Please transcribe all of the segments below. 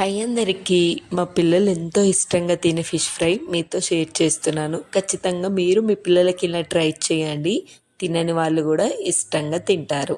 High అందరికీ మా పిల్లలు ఎంతో ఇష్టంగా తినే ఫిష్ ఫ్రై మీతో షేర్ చేస్తున్నాను. ఖచ్చితంగా మీరు మీ పిల్లలకి ఇలా ట్రై చేయండి. తినని వాళ్ళు కూడా ఇష్టంగా తింటారు.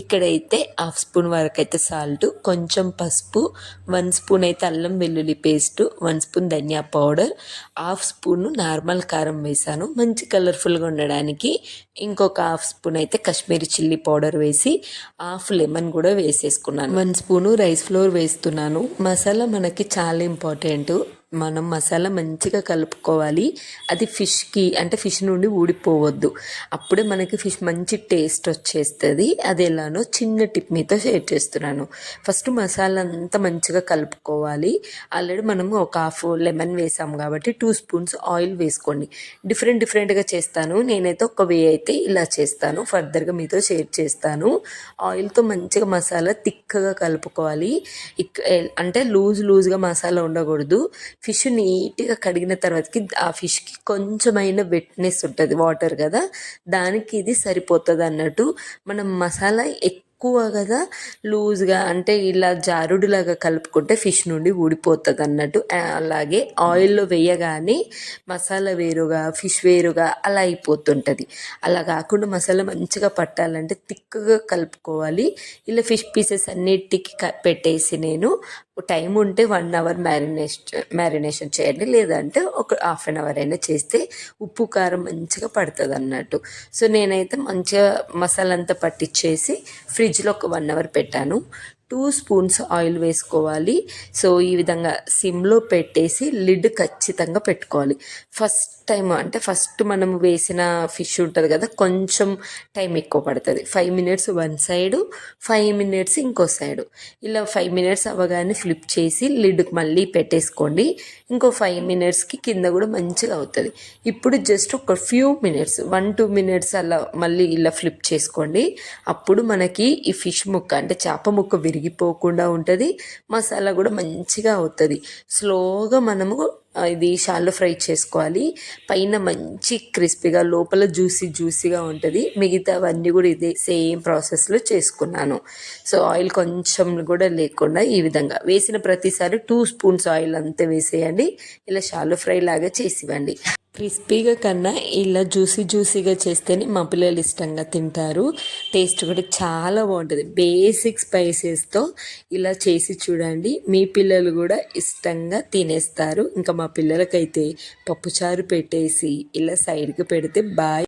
ఇక్కడైతే హాఫ్ స్పూన్ వరకు అయితే సాల్ట్ కొంచెం పసుపు వన్ స్పూన్ అయితే అల్లం వెల్లుల్లి పేస్ట్ వన్ స్పూన్ ధనియా పౌడర్ హాఫ్ స్పూన్ నార్మల్ కారం వేసాను. మంచి కలర్ఫుల్గా ఉండడానికి ఇంకొక హాఫ్ స్పూన్ అయితే కాశ్మీరీ చిల్లీ పౌడర్ వేసి హాఫ్ లెమన్ కూడా వేసేసుకున్నాను. వన్ స్పూను రైస్ ఫ్లోర్ వేస్తున్నాను. మసాలా మనకి చాలా ఇంపార్టెంట్. మనం మసాలా మంచిగా కలుపుకోవాలి. అది ఫిష్కి అంటే ఫిష్ నుండి ఊడిపోవద్దు. అప్పుడే మనకి ఫిష్ మంచి టేస్ట్ వచ్చేస్తుంది. అది ఎలానో చిన్న టిప్ మీతో షేర్ చేస్తున్నాను. ఫస్ట్ మసాలా అంతా మంచిగా కలుపుకోవాలి. ఆల్రెడీ మనము ఒక హాఫ్ లెమన్ వేసాము కాబట్టి టూ స్పూన్స్ ఆయిల్ వేసుకోండి. డిఫరెంట్ డిఫరెంట్గా చేస్తాను. నేనైతే ఒక వే అయితే ఇలా చేస్తాను. ఫర్దర్గా మీతో షేర్ చేస్తాను. ఆయిల్తో మంచిగా మసాలా తిక్కగా కలుపుకోవాలి. ఇక్ అంటే లూజ్ లూజ్గా మసాలా ఉండకూడదు. ఫిష్ నీట్గా కడిగిన తర్వాతకి ఆ ఫిష్కి కొంచెమైన వెట్నెస్ ఉంటుంది వాటర్ కదా? దానికి ఇది సరిపోతుంది అన్నట్టు మనం మసాలా ఎక్కువ ఎక్కువ కదా లూజ్గా అంటే ఇలా జారుడులాగా కలుపుకుంటే ఫిష్ నుండి ఊడిపోతుంది అన్నట్టు అలాగే ఆయిల్లో వేయగానే మసాలా వేరుగా ఫిష్ వేరుగా అలా అయిపోతుంటుంది. అలా కాకుండా మసాలా మంచిగా పట్టాలంటే థిక్గా కలుపుకోవాలి. ఇలా ఫిష్ పీసెస్ అన్నిటికీ పెట్టేసి నేను టైం ఉంటే వన్ అవర్ మ్యారినేషన్ మ్యారినేషన్ చేయండి. లేదంటే ఒక హాఫ్ అన్ అవర్ అయినా చేస్తే ఉప్పు కారం మంచిగా పడుతుంది అన్నట్టు సో నేనైతే మంచిగా మసాలా అంతా పట్టించేసి ఫ్రిడ్జ్లో ఒక వన్ అవర్ పెట్టాను. టూ స్పూన్స్ ఆయిల్ వేసుకోవాలి. సో ఈ విధంగా సిమ్లో పెట్టేసి లిడ్ ఖచ్చితంగా పెట్టుకోవాలి. ఫస్ట్ టైం అంటే ఫస్ట్ మనం వేసిన ఫిష్ ఉంటుంది కదా కొంచెం టైం ఎక్కువ పడుతుంది. Five minutes one side five minutes ఇంకో సైడు. ఇలా ఫైవ్ మినిట్స్ అవ్వగానే ఫ్లిప్ చేసి లిడ్ మళ్ళీ పెట్టేసుకోండి. ఇంకో ఫైవ్ మినిట్స్కి కింద కూడా మంచిగా అవుతుంది. ఇప్పుడు జస్ట్ ఒక few minutes one two minutes అలా మళ్ళీ ఇలా ఫ్లిప్ చేసుకోండి. అప్పుడు మనకి ఈ ఫిష్ ముక్క అంటే చేప ముక్క విరిగి విరిగిపోకుండా ఉంటుంది. మసాలా కూడా మంచిగా అవుతుంది. స్లోగా మనము ఇది షాల్లో ఫ్రై చేసుకోవాలి. పైన మంచి క్రిస్పీగా లోపల జ్యూసీ జ్యూసీగా ఉంటుంది. మిగతావన్నీ కూడా ఇదే సేమ్ ప్రాసెస్లో చేసుకున్నాను. సో ఆయిల్ కొంచెం కూడా లేకుండా ఈ విధంగా. వేసిన ప్రతిసారి టూ స్పూన్స్ ఆయిల్ అంతే వేసేయండి. ఇలా షాల్లో ఫ్రై లాగా చేసివ్వండి. క్రిస్పీగా కన్నా ఇలా జ్యూసీ జ్యూసీగా చేస్తేనే మా పిల్లలు ఇష్టంగా తింటారు. టేస్ట్ కూడా చాలా బాగుంటుంది. బేసిక్ స్పైసెస్తో ఇలా చేసి చూడండి. మీ పిల్లలు కూడా ఇష్టంగా తినేస్తారు. ఇంకా మా పిల్లలకైతే పప్పుచారు పెట్టేసి ఇలా సైడ్కి పెడితే బాయ్